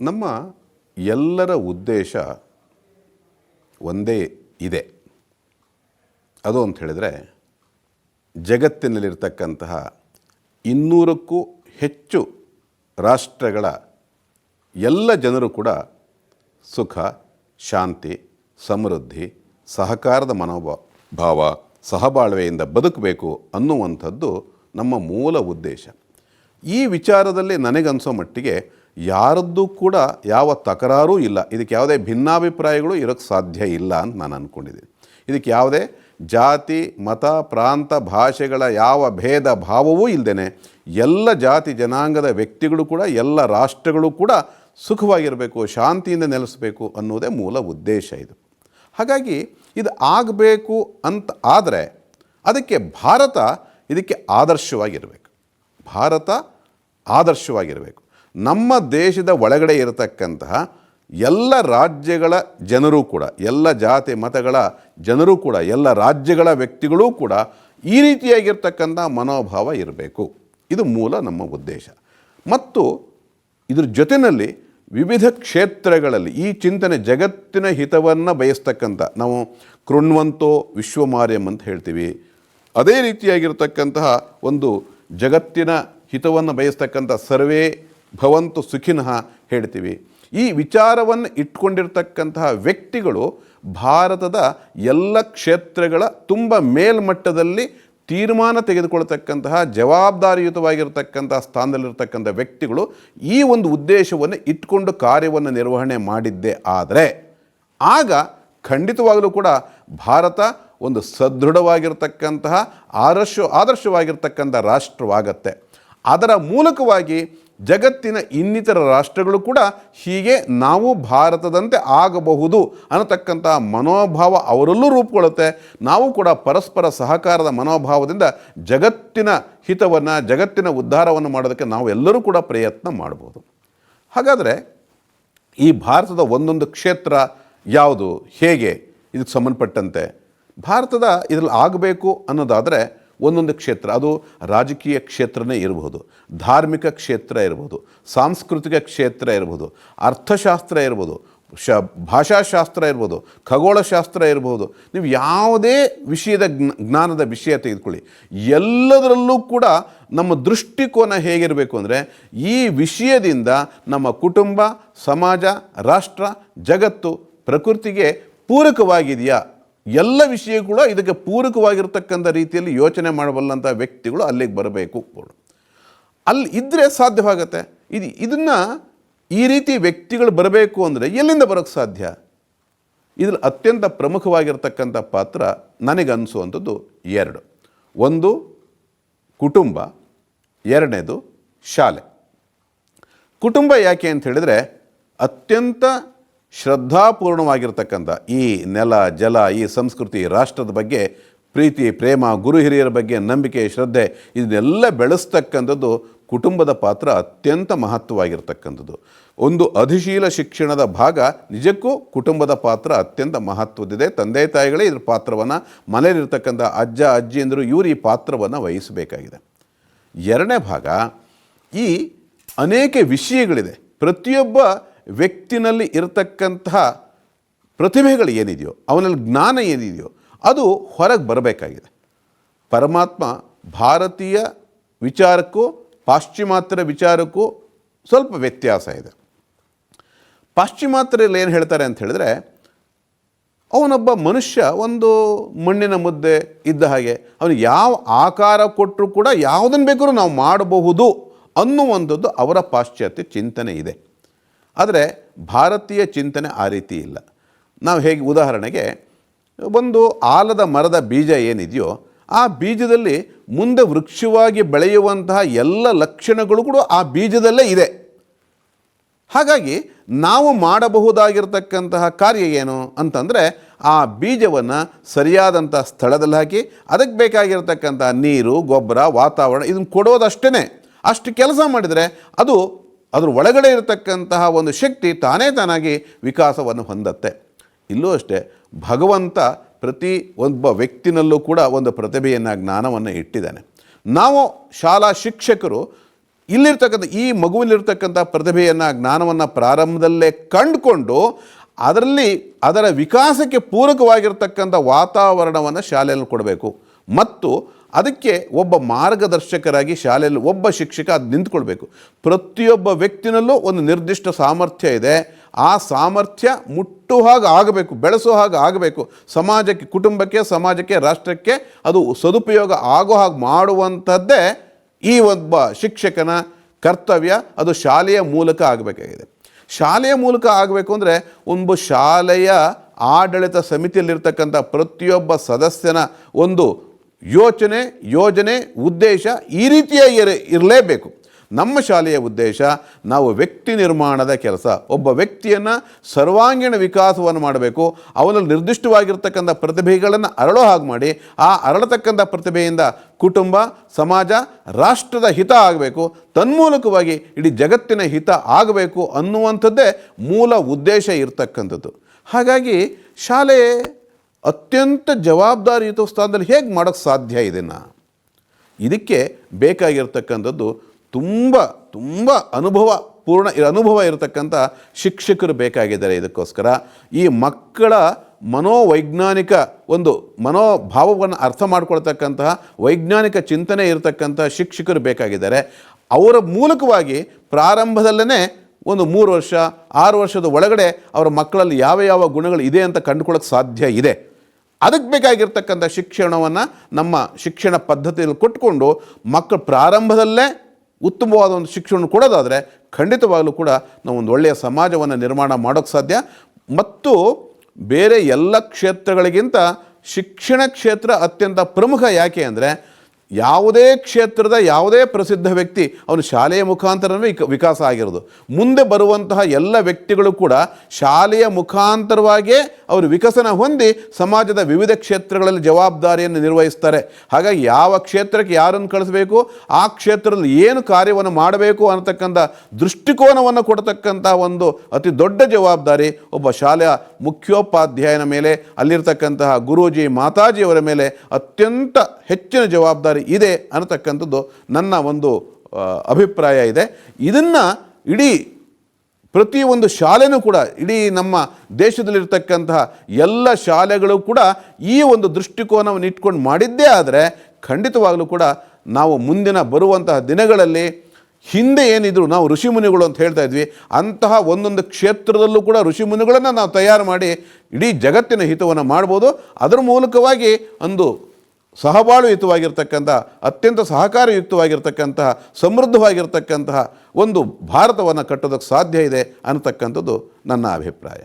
ನಮ್ಮ ಎಲ್ಲರ ಉದ್ದೇಶ ಒಂದೇ ಇದೆ. ಅದು ಅಂತ ಹೇಳಿದರೆ ಜಗತ್ತಿನಲ್ಲಿರ್ತಕ್ಕಂತಹ ಇನ್ನೂರಕ್ಕೂ ಹೆಚ್ಚು ರಾಷ್ಟ್ರಗಳ ಎಲ್ಲ ಜನರು ಕೂಡ ಸುಖ, ಶಾಂತಿ, ಸಮೃದ್ಧಿ, ಸಹಕಾರದ ಮನೋಭಾವ, ಭಾವ, ಸಹಬಾಳ್ವೆಯಿಂದ ಬದುಕಬೇಕು ಅನ್ನುವಂಥದ್ದು ನಮ್ಮ ಮೂಲ ಉದ್ದೇಶ. ಈ ವಿಚಾರದಲ್ಲಿ ನನಗನ್ಸೋ ಮಟ್ಟಿಗೆ ಯಾರದ್ದೂ ಕೂಡ ಯಾವ ತಕರಾರೂ ಇಲ್ಲ. ಇದಕ್ಕೆ ಯಾವುದೇ ಭಿನ್ನಾಭಿಪ್ರಾಯಗಳು ಇರೋಕ್ಕೆ ಸಾಧ್ಯ ಇಲ್ಲ ಅಂತ ನಾನು ಅಂದ್ಕೊಂಡಿದ್ದೀನಿ ಇದಕ್ಕೆ ಯಾವುದೇ ಜಾತಿ, ಮತ, ಪ್ರಾಂತ, ಭಾಷೆಗಳ ಯಾವ ಭೇದ ಭಾವವೂ ಇಲ್ಲದೇ ಎಲ್ಲ ಜಾತಿ ಜನಾಂಗದ ವ್ಯಕ್ತಿಗಳು ಕೂಡ, ಎಲ್ಲ ರಾಷ್ಟ್ರಗಳು ಕೂಡ ಸುಖವಾಗಿರಬೇಕು, ಶಾಂತಿಯಿಂದ ನೆಲೆಸಬೇಕು ಅನ್ನೋದೇ ಮೂಲ ಉದ್ದೇಶ ಇದು. ಹಾಗಾಗಿ ಇದು ಆಗಬೇಕು ಅಂತ ಆದರೆ ಅದಕ್ಕೆ ಭಾರತ ಇದಕ್ಕೆ ಆದರ್ಶವಾಗಿರಬೇಕು. ಭಾರತ ಆದರ್ಶವಾಗಿರಬೇಕು. ನಮ್ಮ ದೇಶದ ಒಳಗಡೆ ಇರತಕ್ಕಂತಹ ಎಲ್ಲ ರಾಜ್ಯಗಳ ಜನರು ಕೂಡ, ಎಲ್ಲ ಜಾತಿ ಮತಗಳ ಜನರು ಕೂಡ, ಎಲ್ಲ ರಾಜ್ಯಗಳ ವ್ಯಕ್ತಿಗಳೂ ಕೂಡ ಈ ರೀತಿಯಾಗಿರ್ತಕ್ಕಂಥ ಮನೋಭಾವ ಇರಬೇಕು. ಇದು ಮೂಲ ನಮ್ಮ ಉದ್ದೇಶ. ಮತ್ತು ಇದ್ರ ಜೊತೆಯಲ್ಲಿ ವಿವಿಧ ಕ್ಷೇತ್ರಗಳಲ್ಲಿ ಈ ಚಿಂತನೆ ಜಗತ್ತಿನ ಹಿತವನ್ನು ಬಯಸ್ತಕ್ಕಂಥ, ನಾವು ಕೃಣ್ವಂತೋ ವಿಶ್ವಮಾರ್ಯಂ ಅಂತ ಹೇಳ್ತೀವಿ. ಅದೇ ರೀತಿಯಾಗಿರ್ತಕ್ಕಂತಹ ಒಂದು ಜಗತ್ತಿನ ಹಿತವನ್ನು ಬಯಸ್ತಕ್ಕಂಥ ಸರ್ವೇ ಭವಂತು ಸುಖಿನಃ ಹೇಳ್ತೀವಿ. ಈ ವಿಚಾರವನ್ನು ಇಟ್ಕೊಂಡಿರ್ತಕ್ಕಂತಹ ವ್ಯಕ್ತಿಗಳು ಭಾರತದ ಎಲ್ಲ ಕ್ಷೇತ್ರಗಳ ತುಂಬ ಮೇಲ್ಮಟ್ಟದಲ್ಲಿ ತೀರ್ಮಾನ ತೆಗೆದುಕೊಳ್ತಕ್ಕಂತಹ ಜವಾಬ್ದಾರಿಯುತವಾಗಿರ್ತಕ್ಕಂತಹ ಸ್ಥಾನದಲ್ಲಿರ್ತಕ್ಕಂಥ ವ್ಯಕ್ತಿಗಳು ಈ ಒಂದು ಉದ್ದೇಶವನ್ನು ಇಟ್ಕೊಂಡು ಕಾರ್ಯವನ್ನು ನಿರ್ವಹಣೆ ಮಾಡಿದ್ದೇ ಆದರೆ ಆಗ ಖಂಡಿತವಾಗಲೂ ಕೂಡ ಭಾರತ ಒಂದು ಸದೃಢವಾಗಿರ್ತಕ್ಕಂತಹ ಆದರ್ಶ ಆದರ್ಶವಾಗಿರ್ತಕ್ಕಂಥ ರಾಷ್ಟ್ರವಾಗತ್ತೆ. ಅದರ ಮೂಲಕವಾಗಿ ಜಗತ್ತಿನ ಇನ್ನಿತರ ರಾಷ್ಟ್ರಗಳು ಕೂಡ ಹೀಗೆ ನಾವು ಭಾರತದಂತೆ ಆಗಬಹುದು ಅನ್ನತಕ್ಕಂಥ ಮನೋಭಾವ ಅವರಲ್ಲೂ ರೂಪುಗೊಳ್ಳುತ್ತೆ. ನಾವು ಕೂಡ ಪರಸ್ಪರ ಸಹಕಾರದ ಮನೋಭಾವದಿಂದ ಜಗತ್ತಿನ ಹಿತವನ್ನು, ಜಗತ್ತಿನ ಉದ್ಧಾರವನ್ನು ಮಾಡೋದಕ್ಕೆ ನಾವು ಎಲ್ಲರೂ ಕೂಡ ಪ್ರಯತ್ನ ಮಾಡ್ಬೋದು. ಹಾಗಾದರೆ ಈ ಭಾರತದ ಒಂದೊಂದು ಕ್ಷೇತ್ರ ಯಾವುದು, ಹೇಗೆ, ಇದಕ್ಕೆ ಸಂಬಂಧಪಟ್ಟಂತೆ, ಭಾರತದ ಇದರಲ್ಲಿ ಆಗಬೇಕು ಅನ್ನೋದಾದರೆ ಒಂದೊಂದು ಕ್ಷೇತ್ರ, ಅದು ರಾಜಕೀಯ ಕ್ಷೇತ್ರನೇ ಇರಬಹುದು, ಧಾರ್ಮಿಕ ಕ್ಷೇತ್ರ ಇರ್ಬೋದು ಸಾಂಸ್ಕೃತಿಕ ಕ್ಷೇತ್ರ ಇರ್ಬೋದು ಅರ್ಥಶಾಸ್ತ್ರ ಇರ್ಬೋದು ಶ, ಭಾಷಾಶಾಸ್ತ್ರ ಇರ್ಬೋದು ಖಗೋಳಶಾಸ್ತ್ರ ಇರ್ಬೋದು ನೀವು ಯಾವುದೇ ವಿಷಯದ ಜ್ಞಾನದ ವಿಷಯ ತೆಗೆದುಕೊಳ್ಳಿ. ಎಲ್ಲದರಲ್ಲೂ ಕೂಡ ನಮ್ಮ ದೃಷ್ಟಿಕೋನ ಹೇಗಿರಬೇಕು ಅಂದರೆ, ಈ ವಿಷಯದಿಂದ ನಮ್ಮ ಕುಟುಂಬ, ಸಮಾಜ, ರಾಷ್ಟ್ರ, ಜಗತ್ತು, ಪ್ರಕೃತಿಗೆ ಪೂರಕವಾಗಿದೆಯಾ? ಎಲ್ಲ ವಿಷಯ ಇದಕ್ಕೆ ಪೂರಕವಾಗಿರ್ತಕ್ಕಂಥ ರೀತಿಯಲ್ಲಿ ಯೋಚನೆ ಮಾಡಬಲ್ಲಂಥ ವ್ಯಕ್ತಿಗಳು ಅಲ್ಲಿಗೆ ಬರಬೇಕು. ಅಲ್ಲಿ ಇದ್ದರೆ ಸಾಧ್ಯವಾಗತ್ತೆ. ಇದು, ಇದನ್ನು ಈ ರೀತಿ ವ್ಯಕ್ತಿಗಳು ಬರಬೇಕು ಅಂದರೆ ಎಲ್ಲಿಂದ ಬರೋಕ್ಕೆ ಸಾಧ್ಯ? ಇದರಲ್ಲಿ ಅತ್ಯಂತ ಪ್ರಮುಖವಾಗಿರ್ತಕ್ಕಂಥ ಪಾತ್ರ ನನಗನ್ನಿಸುವಂಥದ್ದು ಎರಡು. ಒಂದು, ಕುಟುಂಬ. ಎರಡನೇದು, ಶಾಲೆ. ಕುಟುಂಬ ಯಾಕೆ ಅಂತ ಹೇಳಿದರೆ ಅತ್ಯಂತ ಶ್ರದ್ಧಾಪೂರ್ಣವಾಗಿರ್ತಕ್ಕಂಥ ಈ ನೆಲ, ಜಲ, ಈ ಸಂಸ್ಕೃತಿ, ರಾಷ್ಟ್ರದ ಬಗ್ಗೆ ಪ್ರೀತಿ, ಪ್ರೇಮ, ಗುರು ಹಿರಿಯರ ಬಗ್ಗೆ ನಂಬಿಕೆ, ಶ್ರದ್ಧೆ, ಇದನ್ನೆಲ್ಲ ಬೆಳೆಸ್ತಕ್ಕಂಥದ್ದು ಕುಟುಂಬದ ಪಾತ್ರ ಅತ್ಯಂತ ಮಹತ್ವವಾಗಿರ್ತಕ್ಕಂಥದ್ದು. ಒಂದು ಅಧಿಶೀಲ ಶಿಕ್ಷಣದ ಭಾಗ ನಿಜಕ್ಕೂ ಕುಟುಂಬದ ಪಾತ್ರ ಅತ್ಯಂತ ಮಹತ್ವದಿದೆ ತಂದೆ, ತಾಯಿಗಳೇ ಇದ್ರ ಪಾತ್ರವನ್ನು, ಮನೆಯಲ್ಲಿರ್ತಕ್ಕಂಥ ಅಜ್ಜ, ಅಜ್ಜಿ ಅಂದರು ಇವರು ಈ ಪಾತ್ರವನ್ನು ವಹಿಸಬೇಕಾಗಿದೆ. ಎರಡನೇ ಭಾಗ, ಈ ಅನೇಕ ವಿಷಯಗಳಿದೆ. ಪ್ರತಿಯೊಬ್ಬ ವ್ಯಕ್ತಿನಲ್ಲಿ ಇರತಕ್ಕಂತಹ ಪ್ರತಿಭೆಗಳು ಏನಿದೆಯೋ, ಅವನಲ್ಲಿ ಜ್ಞಾನ ಏನಿದೆಯೋ, ಅದು ಹೊರಗೆ ಬರಬೇಕಾಗಿದೆ. ಪರಮಾತ್ಮ ಭಾರತೀಯ ವಿಚಾರಕ್ಕೂ, ಪಾಶ್ಚಿಮಾತ್ಯರ ವಿಚಾರಕ್ಕೂ ಸ್ವಲ್ಪ ವ್ಯತ್ಯಾಸ ಇದೆ. ಪಾಶ್ಚಿಮಾತ್ಯರಲ್ಲಿ ಏನು ಹೇಳ್ತಾರೆ ಅಂತ ಹೇಳಿದ್ರೆ, ಅವನೊಬ್ಬ ಮನುಷ್ಯ ಒಂದು ಮಣ್ಣಿನ ಮುದ್ದೆ ಇದ್ದ ಹಾಗೆ, ಅವನು ಯಾವ ಆಕಾರ ಕೊಟ್ಟರೂ ಕೂಡ ಯಾವುದನ್ನು ಬೇಕಾದ್ರೂ ನಾವು ಮಾಡಬಹುದು ಅನ್ನುವಂಥದ್ದು ಅವರ ಪಾಶ್ಚಾತ್ಯ ಚಿಂತನೆ ಇದೆ. ಆದರೆ ಭಾರತೀಯ ಚಿಂತನೆ ಆ ರೀತಿ ಇಲ್ಲ. ನಾವು ಹೇಗೆ ಉದಾಹರಣೆಗೆ ಒಂದು ಆಲದ ಮರದ ಬೀಜ ಏನಿದೆಯೋ ಆ ಬೀಜದಲ್ಲಿ ಮುಂದೆ ವೃಕ್ಷವಾಗಿ ಬೆಳೆಯುವಂತಹ ಎಲ್ಲ ಲಕ್ಷಣಗಳು ಕೂಡ ಆ ಬೀಜದಲ್ಲೇ ಇದೆ. ಹಾಗಾಗಿ ನಾವು ಮಾಡಬಹುದಾಗಿರ್ತಕ್ಕಂತಹ ಕಾರ್ಯ ಏನು ಅಂತಂದರೆ ಆ ಬೀಜವನ್ನು ಸರಿಯಾದಂಥ ಸ್ಥಳದಲ್ಲಿ ಹಾಕಿ ಅದಕ್ಕೆ ಬೇಕಾಗಿರ್ತಕ್ಕಂಥ ನೀರು, ಗೊಬ್ಬರ, ವಾತಾವರಣ ಇದನ್ನು ಕೊಡೋದಷ್ಟೇ ಅಷ್ಟು ಕೆಲಸ ಮಾಡಿದರೆ ಅದು ಅದ್ರ ಒಳಗಡೆ ಇರತಕ್ಕಂತಹ ಒಂದು ಶಕ್ತಿ ತಾನೇ ತಾನಾಗಿ ವಿಕಾಸವನ್ನು ಹೊಂದತ್ತೆ. ಇಲ್ಲೂ ಅಷ್ಟೇ, ಭಗವಂತ ಪ್ರತಿ ಒಬ್ಬ ವ್ಯಕ್ತಿನಲ್ಲೂ ಕೂಡ ಒಂದು ಪ್ರತಿಭೆಯನ್ನು, ಜ್ಞಾನವನ್ನು ಇಟ್ಟಿದ್ದಾನೆ. ನಾವು ಶಾಲಾ ಶಿಕ್ಷಕರು ಇಲ್ಲಿರ್ತಕ್ಕಂಥ, ಈ ಮಗುವಿನಲ್ಲಿರ್ತಕ್ಕಂಥ ಪ್ರತಿಭೆಯನ್ನು, ಜ್ಞಾನವನ್ನು ಪ್ರಾರಂಭದಲ್ಲೇ ಕಂಡುಕೊಂಡು ಅದರಲ್ಲಿ ಅದರ ವಿಕಾಸಕ್ಕೆ ಪೂರಕವಾಗಿರ್ತಕ್ಕಂಥ ವಾತಾವರಣವನ್ನು ಶಾಲೆಯಲ್ಲಿ ಕೊಡಬೇಕು. ಮತ್ತು ಅದಕ್ಕೆ ಒಬ್ಬ ಮಾರ್ಗದರ್ಶಕರಾಗಿ ಶಾಲೆಯಲ್ಲಿ ಒಬ್ಬ ಶಿಕ್ಷಕ ಅದು ನಿಂತ್ಕೊಳ್ಬೇಕು. ಪ್ರತಿಯೊಬ್ಬ ವ್ಯಕ್ತಿನಲ್ಲೂ ಒಂದು ನಿರ್ದಿಷ್ಟ ಸಾಮರ್ಥ್ಯ ಇದೆ. ಆ ಸಾಮರ್ಥ್ಯ ಮುಟ್ಟು ಹಾಗೆ ಆಗಬೇಕು, ಬೆಳೆಸೋ ಹಾಗೆ ಆಗಬೇಕು. ಸಮಾಜಕ್ಕೆ, ಕುಟುಂಬಕ್ಕೆ, ಸಮಾಜಕ್ಕೆ, ರಾಷ್ಟ್ರಕ್ಕೆ ಅದು ಸದುಪಯೋಗ ಆಗೋ ಹಾಗೆ ಮಾಡುವಂಥದ್ದೇ ಈ ಒಬ್ಬ ಶಿಕ್ಷಕನ ಕರ್ತವ್ಯ. ಅದು ಶಾಲೆಯ ಮೂಲಕ ಆಗಬೇಕಾಗಿದೆ. ಶಾಲೆಯ ಮೂಲಕ ಆಗಬೇಕು ಅಂದರೆ ಒಂದು ಶಾಲೆಯ ಆಡಳಿತ ಸಮಿತಿಯಲ್ಲಿರ್ತಕ್ಕಂಥ ಪ್ರತಿಯೊಬ್ಬ ಸದಸ್ಯನ ಒಂದು ಯೋಚನೆ, ಯೋಜನೆ, ಉದ್ದೇಶ ಈ ರೀತಿಯ ಇರ, ಇರಲೇಬೇಕು. ನಮ್ಮ ಶಾಲೆಯ ಉದ್ದೇಶ ನಾವು ವ್ಯಕ್ತಿ ನಿರ್ಮಾಣದ ಕೆಲಸ. ಒಬ್ಬ ವ್ಯಕ್ತಿಯನ್ನು ಸರ್ವಾಂಗೀಣ ವಿಕಾಸವನ್ನು ಮಾಡಬೇಕು. ಅವನಲ್ಲಿ ನಿರ್ದಿಷ್ಟವಾಗಿರ್ತಕ್ಕಂಥ ಪ್ರತಿಭೆಗಳನ್ನು ಅರಳೋ ಹಾಗೆ ಮಾಡಿ, ಆ ಅರಳತಕ್ಕಂಥ ಪ್ರತಿಭೆಯಿಂದ ಕುಟುಂಬ, ಸಮಾಜ, ರಾಷ್ಟ್ರದ ಹಿತ ಆಗಬೇಕು. ತನ್ಮೂಲಕವಾಗಿ ಇಡೀ ಜಗತ್ತಿನ ಹಿತ ಆಗಬೇಕು ಅನ್ನುವಂಥದ್ದೇ ಮೂಲ ಉದ್ದೇಶ ಇರತಕ್ಕಂಥದ್ದು. ಹಾಗಾಗಿ ಶಾಲೆ ಅತ್ಯಂತ ಜವಾಬ್ದಾರಿಯುತ ಸ್ಥಾನದಲ್ಲಿ ಹೇಗೆ ಮಾಡೋಕ್ಕೆ ಸಾಧ್ಯ ಇದನ್ನು ಇದಕ್ಕೆ ಬೇಕಾಗಿರ್ತಕ್ಕಂಥದ್ದು ತುಂಬ ತುಂಬ ಅನುಭವ, ಪೂರ್ಣ ಅನುಭವ ಇರತಕ್ಕಂಥ ಶಿಕ್ಷಕರು ಬೇಕಾಗಿದ್ದಾರೆ ಇದಕ್ಕೋಸ್ಕರ. ಈ ಮಕ್ಕಳ ಮನೋವೈಜ್ಞಾನಿಕ ಒಂದು ಮನೋಭಾವವನ್ನು ಅರ್ಥ ಮಾಡ್ಕೊಳ್ತಕ್ಕಂತಹ ವೈಜ್ಞಾನಿಕ ಚಿಂತನೆ ಇರತಕ್ಕಂಥ ಶಿಕ್ಷಕರು ಬೇಕಾಗಿದ್ದಾರೆ. ಅವರ ಮೂಲಕವಾಗಿ ಪ್ರಾರಂಭದಲ್ಲೇ ಒಂದು ಮೂರು ವರ್ಷ, ಆರು ವರ್ಷದ ಒಳಗಡೆ ಅವರ ಮಕ್ಕಳಲ್ಲಿ ಯಾವ ಯಾವ ಗುಣಗಳು ಇದೆ ಅಂತ ಕಂಡುಕೊಳ್ಳೋಕ್ಕೆ ಸಾಧ್ಯ ಇದೆ. ಅದಕ್ಕೆ ಬೇಕಾಗಿರ್ತಕ್ಕಂಥ ಶಿಕ್ಷಣವನ್ನು ನಮ್ಮ ಶಿಕ್ಷಣ ಪದ್ಧತಿಯಲ್ಲಿ ಕೊಟ್ಟುಕೊಂಡು ಮಕ್ಕಳು ಪ್ರಾರಂಭದಲ್ಲೇ ಉತ್ತಮವಾದ ಒಂದು ಶಿಕ್ಷಣ ಕೊಡೋದಾದರೆ ಖಂಡಿತವಾಗಲೂ ಕೂಡ ನಾವು ಒಂದು ಒಳ್ಳೆಯ ಸಮಾಜವನ್ನು ನಿರ್ಮಾಣ ಮಾಡೋಕ್ಕೆ ಸಾಧ್ಯ. ಮತ್ತು ಬೇರೆ ಎಲ್ಲ ಕ್ಷೇತ್ರಗಳಿಗಿಂತ ಶಿಕ್ಷಣ ಕ್ಷೇತ್ರ ಅತ್ಯಂತ ಪ್ರಮುಖ ಯಾಕೆ ಅಂದರೆ ಯಾವುದೇ ಕ್ಷೇತ್ರದ ಯಾವುದೇ ಪ್ರಸಿದ್ಧ ವ್ಯಕ್ತಿ ಅವನು ಶಾಲೆಯ ಮುಖಾಂತರವೇ ವಿಕ- ವಿಕಾಸ ಆಗಿರೋದು. ಮುಂದೆ ಬರುವಂತಹ ಎಲ್ಲ ವ್ಯಕ್ತಿಗಳು ಕೂಡ ಶಾಲೆಯ ಮುಖಾಂತರವಾಗಿಯೇ ಅವರು ವಿಕಸನ ಹೊಂದಿ ಸಮಾಜದ ವಿವಿಧ ಕ್ಷೇತ್ರಗಳಲ್ಲಿ ಜವಾಬ್ದಾರಿಯನ್ನು ನಿರ್ವಹಿಸ್ತಾರೆ. ಹಾಗಾಗಿ ಯಾವ ಕ್ಷೇತ್ರಕ್ಕೆ ಯಾರನ್ನು ಕಳಿಸಬೇಕು, ಆ ಕ್ಷೇತ್ರದಲ್ಲಿ ಏನು ಕಾರ್ಯವನ್ನು ಮಾಡಬೇಕು ಅನ್ನತಕ್ಕಂಥ ದೃಷ್ಟಿಕೋನವನ್ನು ಕೊಡತಕ್ಕಂಥ ಒಂದು ಅತಿ ದೊಡ್ಡ ಜವಾಬ್ದಾರಿ ಒಬ್ಬ ಶಾಲೆಯ ಮುಖ್ಯೋಪಾಧ್ಯಾಯನ ಮೇಲೆ, ಅಲ್ಲಿರ್ತಕ್ಕಂತಹ ಗುರೂಜಿ ಮಾತಾಜಿಯವರ ಮೇಲೆ ಅತ್ಯಂತ ಹೆಚ್ಚಿನ ಜವಾಬ್ದಾರಿ ಇದೆ ಅನ್ನತಕ್ಕಂಥದ್ದು ನನ್ನ ಒಂದು ಅಭಿಪ್ರಾಯ ಇದೆ. ಇದನ್ನು ಇಡೀ ಪ್ರತಿಯೊಂದು ಶಾಲೆನೂ ಕೂಡ, ಇಡೀ ನಮ್ಮ ದೇಶದಲ್ಲಿರ್ತಕ್ಕಂತಹ ಎಲ್ಲ ಶಾಲೆಗಳು ಕೂಡ ಈ ಒಂದು ದೃಷ್ಟಿಕೋನವನ್ನು ಇಟ್ಕೊಂಡು ಮಾಡಿದ್ದೇ ಆದರೆ, ಖಂಡಿತವಾಗಲೂ ಕೂಡ ನಾವು ಮುಂದಿನ ಬರುವಂತಹ ದಿನಗಳಲ್ಲಿ ಹಿಂದೆ ಏನಿದ್ರು ನಾವು ಋಷಿಮುನಿಗಳು ಅಂತ ಹೇಳ್ತಾ ಇದ್ವಿ, ಅಂತಹ ಒಂದೊಂದು ಕ್ಷೇತ್ರದಲ್ಲೂ ಕೂಡ ಋಷಿಮುನಿಗಳನ್ನು ನಾವು ತಯಾರು ಮಾಡಿ ಇಡೀ ಜಗತ್ತಿನ ಹಿತವನ್ನು ಮಾಡ್ಬೋದು. ಅದರ ಮೂಲಕವಾಗಿ ಒಂದು ಸಹಬಾಳುಯುತವಾಗಿರ್ತಕ್ಕಂಥ ಅತ್ಯಂತ ಸಹಕಾರಯುಕ್ತವಾಗಿರ್ತಕ್ಕಂತಹ ಸಮೃದ್ಧವಾಗಿರ್ತಕ್ಕಂತಹ ಒಂದು ಭಾರತವನ್ನು ಕಟ್ಟೋದಕ್ಕೆ ಸಾಧ್ಯ ಇದೆ ಅನ್ನತಕ್ಕಂಥದ್ದು ನನ್ನ ಅಭಿಪ್ರಾಯ.